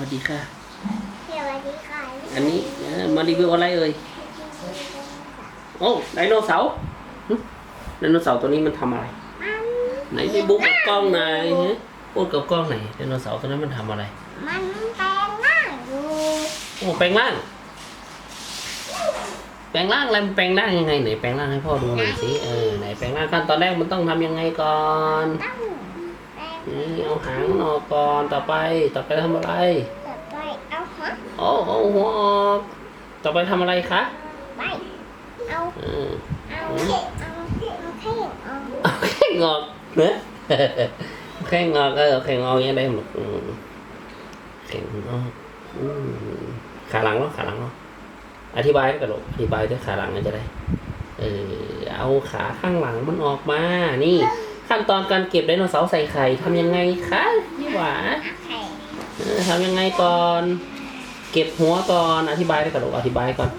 วัสดีค่ะ สวัสดีค่ะอันนี้เอ่อมารีวิวอะไรเอ่ย โอ้ไดโนเสาร์หึไดโนเสาร์ตัวนี้มันทำอะไรมันไหนไปบุ๊กกับกล้องหน่อยฮะพูดกับกล้องหน่อยไดโนเสาร์ตัวนั้นมันทำอะไร มันแปลงร่างอยู่โอ้แปลงร่าง แปลงร่างอะไรมันแปลงร่างยังไงไหนแปลงร่างให้พ่อดูหน่อยสิ เออไหนแปลงร่างขั้นตอนแรกมันต้องทำยังไงก่อนตั้งแปลง นี่เอาหางมันออกก่อนต่อไปต่อไปทำอะไร ต่อไปเอาหัวโอ้เอาหัวออกต่อไปทำอะไรคะไปเอาเออเอาเอาเอาแค่เอาเอาแค่งอกเนื้อแค่งอกเออแค่งอกยังได้หมดอืมแค่งอกอืมขาหลังเนาะขาหลังเนาะอธิบายให้กระโดดอธิบายด้วยขาหลังมันจะได้ เออเอาขาข้างหลังมันออกมานี่ ขั้นตอนการเก็บไดโนเสาร์ใส่ไข่ทำยังไงคะพี่หวาไข่เออทำยังไงก่อน เก็บหัวก่อนอธิบายด้วยกระโดดอธิบายก่อน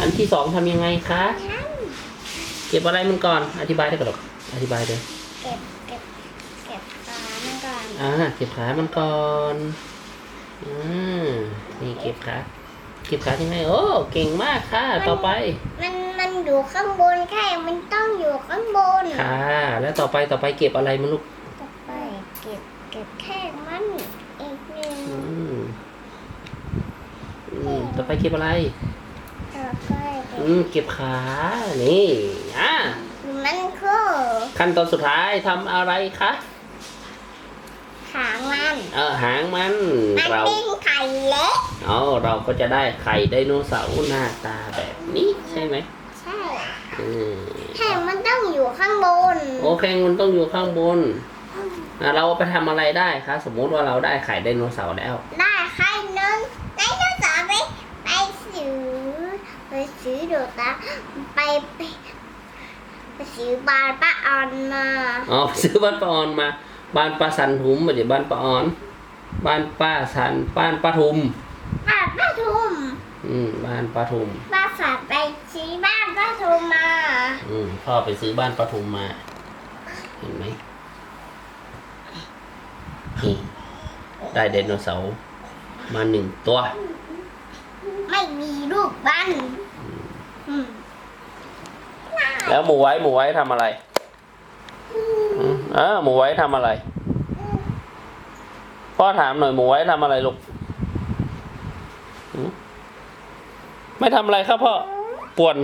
อันที่สองทำยังไงคะฉันเก็บอะไรมันก่อน อธิบายด้วยกระโดดอธิบายเลยเก็บเก็บเก็บปลามันก่อนอ่าเก็บขามันก่อนอ่านี่เก็บขา เก็บขายังไงโอ้เก่งมากค่ะ ต่อไป มันมันอยู่ข้างบนแค่มันต้องอยู่ข้างบนค่ะ แล้วต่อไปต่อไปเก็บอะไรมันลูกต่อไปเก็บเก็บแค่มันอีกหนึ่งอืมอืมต่อไปเก็บอะไร ต่อไปเก็อืบมเก็บขา นี่อ่ามันคือขั้นตอนสุดท้ายทำอะไรคะหางมัน เออหางมัน มันเรา เป็นไข่เล็ก เอาเราก็จะได้ไข่ไดโนเสาร์หน้าตาแบบนี้ใช่ไหมใช่อืมแค่มันต้องอยู่ข้างบน โอเคมันต้องอยู่ข้างบนอะเราเอาไปทำอะไรได้คะสมมุติว่าเราได้ไข่ไดโนเสาร์แล้ว ได้ไข่หนึ่งไดโนเสาร์ไปไปซื้อไปซื้อดูตาไปไปไปซื้อบานป้าออนมาอ๋อซื้อบ้านป้าออนมาบ้านป้าสันหุมไม่ใช่บ้านป้าออน บ้านป้าสันบ้านป้าทุมบ้าน ป้าทุมอืมบ้านป้าทุมป้าฝากไปซื้อบ้านป้าทุมมา อืมพ่อไปซื้อบ้านป้าทุมมา เห็นไหมนี่ได้ไดโนเสาร์มาหนึ่งตัว ไม่มีลูกบ้านอืมแล้วหมูไว้หมูไว้ทำอะไรอืมเออหมูไว้ทำอะไร พ่อถามหน่อยหมูไว้ทำอะไรลูกหืม ไม่ทำอะไรครับพ่อป่วน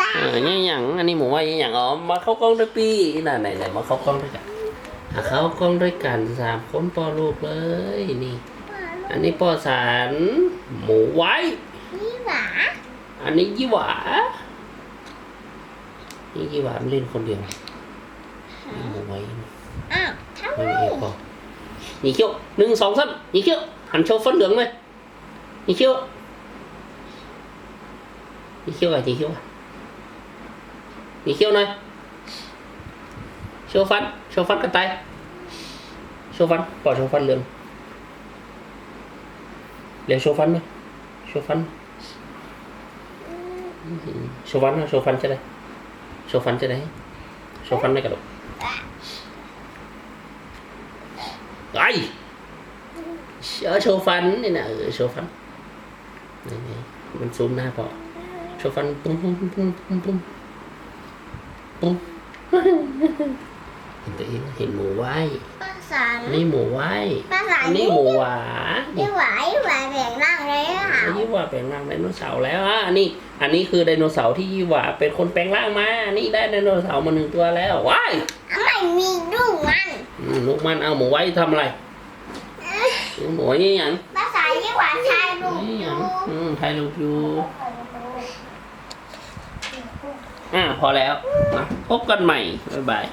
ตาเออเนี่ยอย่างอันนี้หมูไว้เนี่ยอย่างอ๋อมาเข้ากล้องด้วยปีน่ะไหนไหนมาเข้ากล้องด้วยกันอะเข้ากล้องด้วยกันสามคนพ่อลูกเลยนี่ อันนี้พ่อสารหมูไว้นี่หวาอันนี้ยี่หวานี่ยี่หวามันเล่นคนเดียวนี่หมูไว้อ้าวทำไมไม่มีเอฟพอหนีเขี้ยวหนึ่งสองสามหนีเขี้ยวหันโชว์ฟันเหลืองเลย หนีเขี้ยวหนีเขี้ยวอะหนีเขี้ยวอะหนีเขี้ยวหน่อยโชว์ฟันโชว์ฟันกระต่ายโชว์ฟันปล่อยโชว์ฟั นเหลืองเร็วโชว์ฟันเลยโชว์ฟันอื้อหือโชว์ฟันนะโชว์ฟันจะได้โชว์ฟันจะได้โชว์ฟันไม่กระโดดไอ้เออโชว์ฟันนี่นะเออโชว์ฟันนี่นี่มันซูมหน้าพอโชว์ฟันปุ้งปุ้งปุ้งปุ้งปุ้งปุ้งปุ้งเห็นตัวเองเห็นหมูไว้ป้าสารอันนี่หมูไว้ป้าสารอันนี้หมูหวานี่หวานี่หวาแบ่งร่างเลยอะอันนี้ว่าแปลงร่างไดโนเสาร์แล้วอะอันนี้อันนี้คือไดโนเสาร์ที่ยี่หว่าเป็นคนแปลงร่างมา นี่ได้ไดโนเสาร์มาหนึ่งตัวแล้วว้ายไม่มีลูกมันอืมลูกมันเอาหมูไว้ทำอะไรหมูไว้นี่ยัง นี่อยังยู่อืมถ่ายรูปอยู่อ่าพอแล้วมาพบกันใหม่ บ๊ายบาย